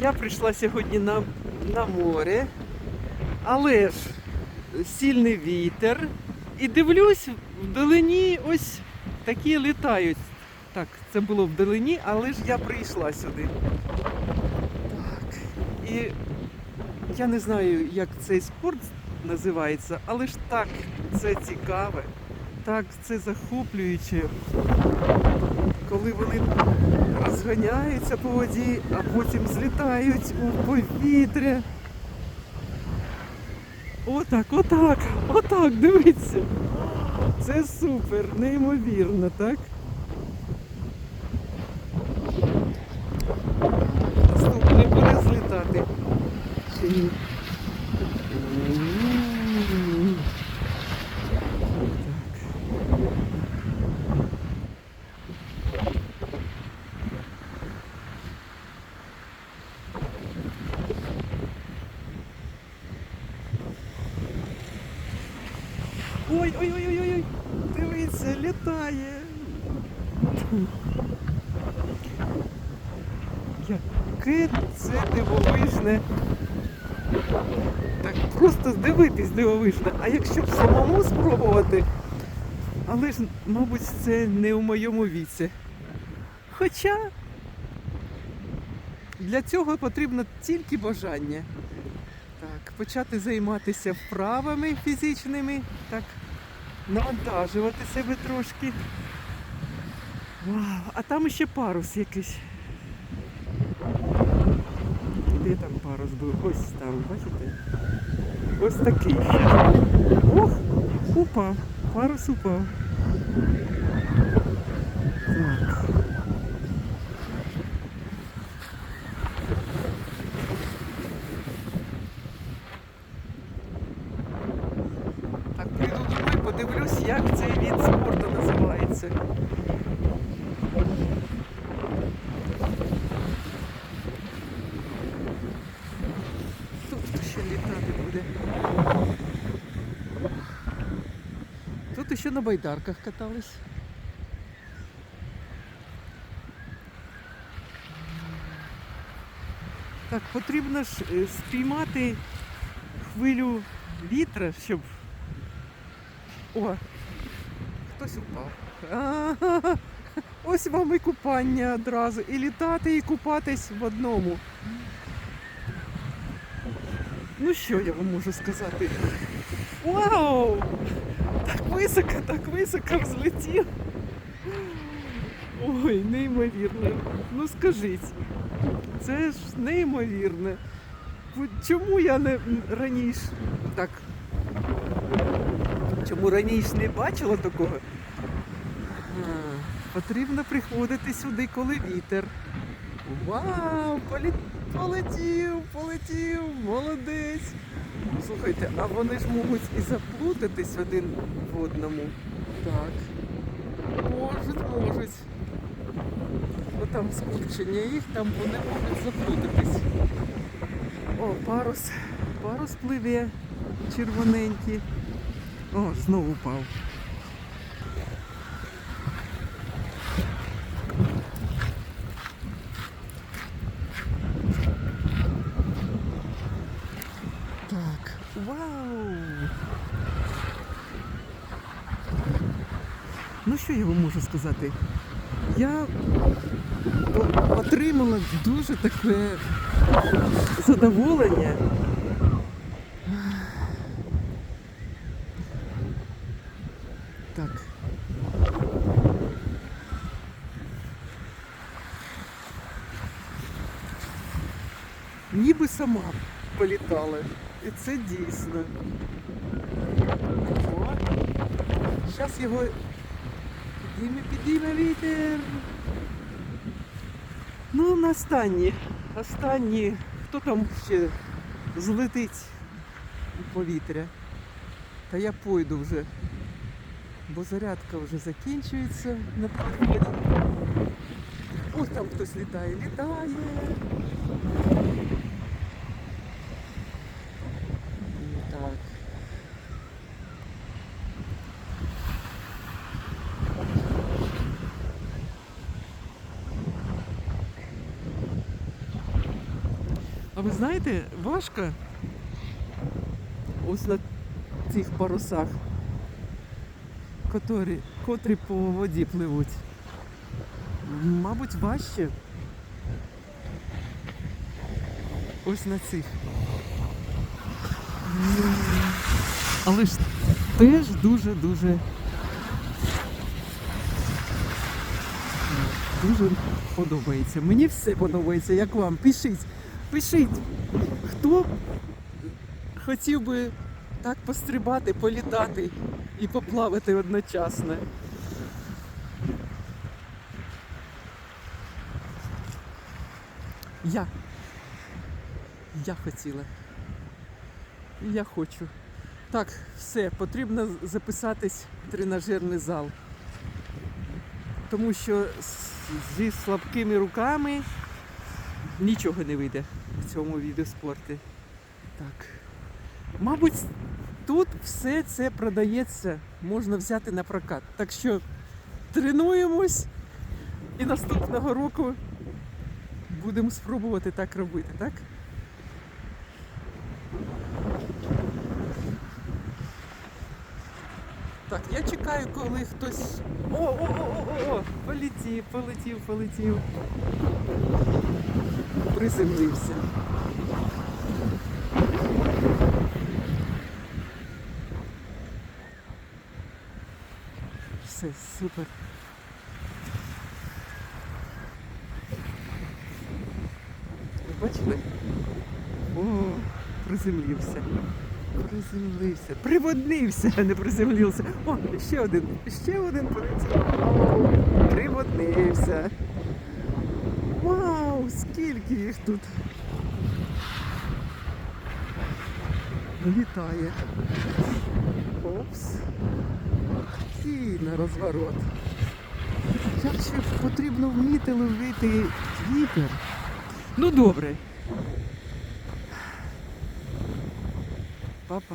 я прийшла сьогодні на, на море, але ж сильний вітер. І дивлюсь, вдалині ось такі літають. Так, це було вдалині, але ж я прийшла сюди. Так. І я не знаю, як цей спорт називається, але ж так це цікаве, так це захоплююче. Коли вони розганяються по воді, а потім злітають у повітря. Отак, отак, отак, дивіться. Це супер, неймовірно, так? Наступний буде злітати. Чи ні? Ой, ой, ой, ой, ой, ой. Дивіться, літає. Яке це дивовижне. Так просто дивитись дивовижне. А якщо б самому спробувати, але ж, мабуть, це не у моєму віці. Хоча для цього потрібно тільки бажання. Так, почати займатися вправами фізичними, так, навантажувати себе трошки. Вау, а там ще парус якийсь. Де там парус був? Ось там, бачите? Ось такий. Ох, упав. Парус упав. Так. Так, прийду домой, подивлюсь, як цей від спорту називається. Тут ще літати буде. Тут ще на байдарках катались. Так, потрібно ж е, спіймати хвилю вітра, щоб. О! Хтось упав. Ось вам і купання одразу. І літати, і купатись в одному. Ну що я вам можу сказати? Вау! Так високо, так високо взлетів. Ой, неймовірно. Ну скажіть, це ж неймовірне. Чому я не раніше так? Чому раніше не бачила такого? Потрібно приходити сюди, коли вітер. Вау! Полетів, полетів, молодець. Слухайте, а вони ж можуть і заплутатись один в одному. Так. Можуть, можуть. Бо там скупчення їх, там вони можуть заплутатись. О, парус. Парус пливе червоненький. О, знову впав. Так, вау! Ну що я вам можу сказати? Я отримала дуже таке задоволення. Так. Ніби сама політала. І це дійсно. Зараз його підійме, підійме вітер. Ну, на останні. Останні. Хто там ще злетить у повітря? Та я пойду вже. Бо зарядка вже закінчується на приході. Ось там хтось літає, літає. Так. А ви знаєте, важко ось на цих парусах, котрі, котрі по воді пливуть. Мабуть, важче. Ось на цих. Але ж теж дуже-дуже. Дуже подобається. Мені все подобається, як вам. Пишіть, пишіть, хто хотів би так пострибати, політати і поплавати одночасно. Я. Я хотіла. Я хочу. Так, все, потрібно записатись в тренажерний зал. Тому що зі слабкими руками нічого не вийде в цьому відео спорту. Так. Мабуть, тут все це продається, можна взяти на прокат. Так що тренуємось і наступного року будемо спробувати так робити, так? Так, я чекаю, коли хтось. О, о, о, о, о, о! Полетів, полетів, полетів. Приземлився. Все, супер. Ви бачили? О, приземлився. Приземлився. Приводнився, а не приземлився. О, ще один, ще один полетів. Приводнився. Вау, скільки їх тут. Літає. Опс. На розворот. Як ще потрібно вміти ловити вітер. Ну добре. Папа.